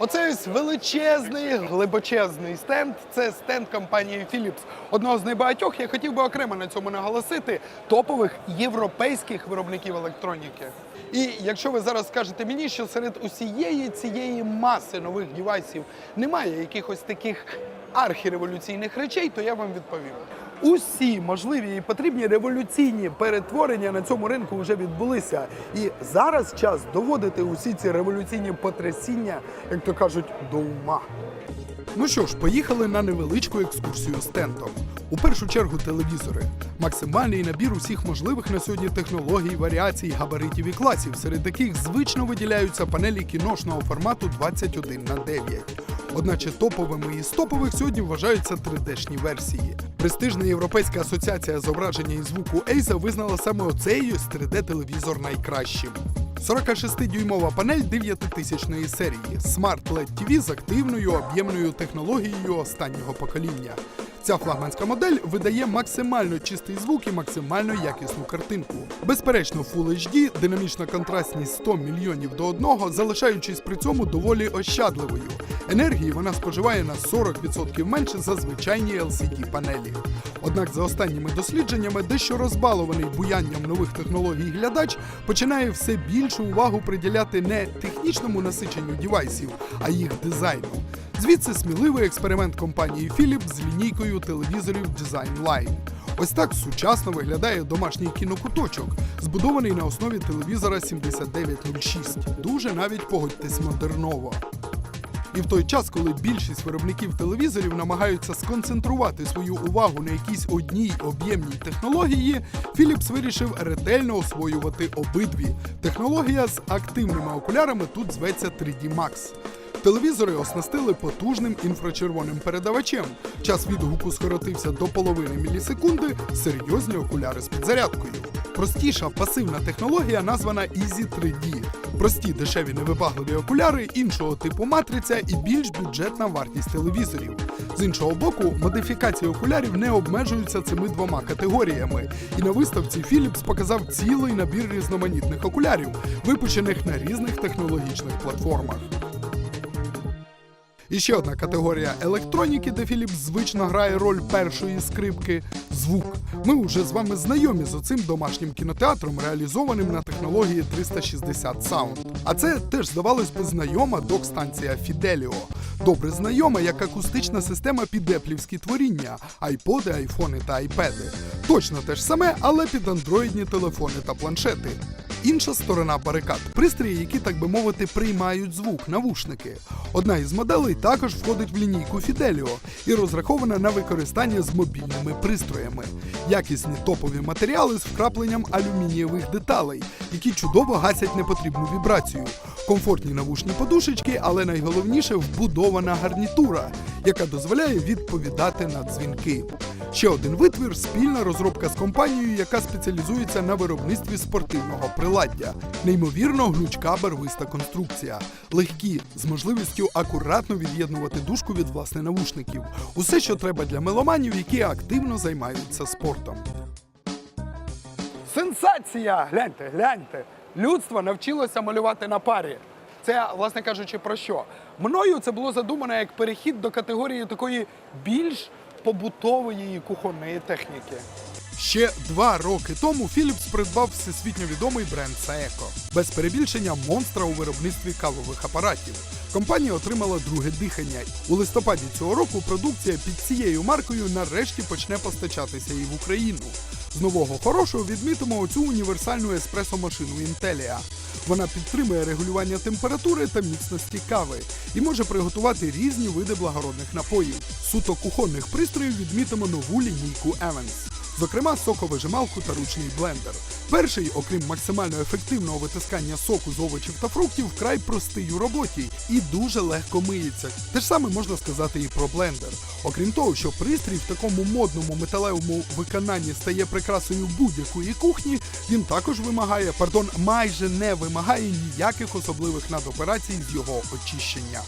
Оце ось величезний, глибочезний стенд. Це стенд компанії Philips, одного з найбагатьох. Я хотів би окремо на цьому наголосити топових європейських виробників електроніки. І якщо ви зараз скажете мені, що серед усієї цієї маси нових девайсів немає якихось таких архіреволюційних речей, то я вам відповім. Усі можливі і потрібні революційні перетворення на цьому ринку вже відбулися. І зараз час доводити усі ці революційні потрясіння, як то кажуть, до ума. Ну що ж, поїхали на невеличку екскурсію стендом. У першу чергу телевізори. Максимальний набір усіх можливих на сьогодні технологій, варіацій, габаритів і класів, серед яких звично виділяються панелі кіношного формату 21 на 9. Одначе топовими із топових сьогодні вважаються 3D-шні версії. Престижна європейська асоціація зображення і звуку Ейза визнала саме оцей з 3D-телевізор найкращим. 46-дюймова панель 9000 серії Smart LED TV з активною об'ємною технологією останнього покоління. Ця флагманська модель видає максимально чистий звук і максимально якісну картинку. Безперечно, Full HD, динамічна контрастність 100 мільйонів до одного, залишаючись при цьому доволі ощадливою. Енергії вона споживає на 40% менше за звичайні LCD панелі. Однак за останніми дослідженнями, дещо розбалований буянням нових технологій глядач починає все більшу увагу приділяти не технічному насиченню дівайсів, а їх дизайну. Звідси сміливий експеримент компанії Philips з лінійкою телевізорів Design Line. Ось так сучасно виглядає домашній кінокуточок, збудований на основі телевізора 7906. Дуже навіть погодьтесь модерново. І в той час, коли більшість виробників телевізорів намагаються сконцентрувати свою увагу на якійсь одній об'ємній технології, Philips вирішив ретельно освоювати обидві. Технологія з активними окулярами тут зветься 3D Max. Телевізори оснастили потужним інфрачервоним передавачем. Час відгуку скоротився до половини мілісекунди, серйозні окуляри з підзарядкою. Простіша пасивна технологія названа Easy 3D. Прості дешеві невибагливі окуляри іншого типу матриця і більш бюджетна вартість телевізорів. З іншого боку, модифікації окулярів не обмежуються цими двома категоріями. І на виставці Philips показав цілий набір різноманітних окулярів, випущених на різних технологічних платформах. І ще одна категорія електроніки, де Філіп звично грає роль першої скрипки звук. Ми вже з вами знайомі з оцим домашнім кінотеатром, реалізованим на технології 360 Sound. А це теж здавалось би знайома док-станція Fidelio. Добре знайома як акустична система під еплівські творіння, айподи, айфони та айпеди. Точно те ж саме, але під андроїдні телефони та планшети. Інша сторона барикад пристрої, які, так би мовити, приймають звук, навушники. Одна із моделей також входить в лінійку Fidelio і розрахована на використання з мобільними пристроями. Якісні топові матеріали з вкрапленням алюмінієвих деталей, які чудово гасять непотрібну вібрацію. Комфортні навушні подушечки, але найголовніше вбудована гарнітура, яка дозволяє відповідати на дзвінки. Ще один витвір спільна розробка з компанією, яка спеціалізується на виробництві спортивного приладдя. Неймовірно гнучка барвиста конструкція, легкі з можливістю акуратно від'єднувати дужку від власне навушників. Усе, що треба для меломанів, які активно займаються спортом. Сенсація! Гляньте, гляньте! Людство навчилося малювати на парі. Це, власне кажучи, про що? Мною це було задумано як перехід до категорії такої більш побутової кухонної техніки. Ще два роки тому Philips придбав всесвітньо відомий бренд Saeco. Без перебільшення монстра у виробництві кавових апаратів. Компанія отримала друге дихання. У листопаді цього року продукція під цією маркою нарешті почне постачатися і в Україну. З нового хорошого відмітимо оцю універсальну еспресо-машину Intelia. Вона підтримує регулювання температури та міцності кави і може приготувати різні види благородних напоїв. Суто кухонних пристроїв відмітимо нову лінійку Evans. Зокрема, соковижималку та ручний блендер. Перший, окрім максимально ефективного витискання соку з овочів та фруктів, вкрай простий у роботі і дуже легко миється. Те ж саме можна сказати і про блендер. Окрім того, що пристрій в такому модному металевому виконанні стає прикрасою будь-якої кухні, він також вимагає, пардон, майже не вимагає ніяких особливих надоперацій з його очищення.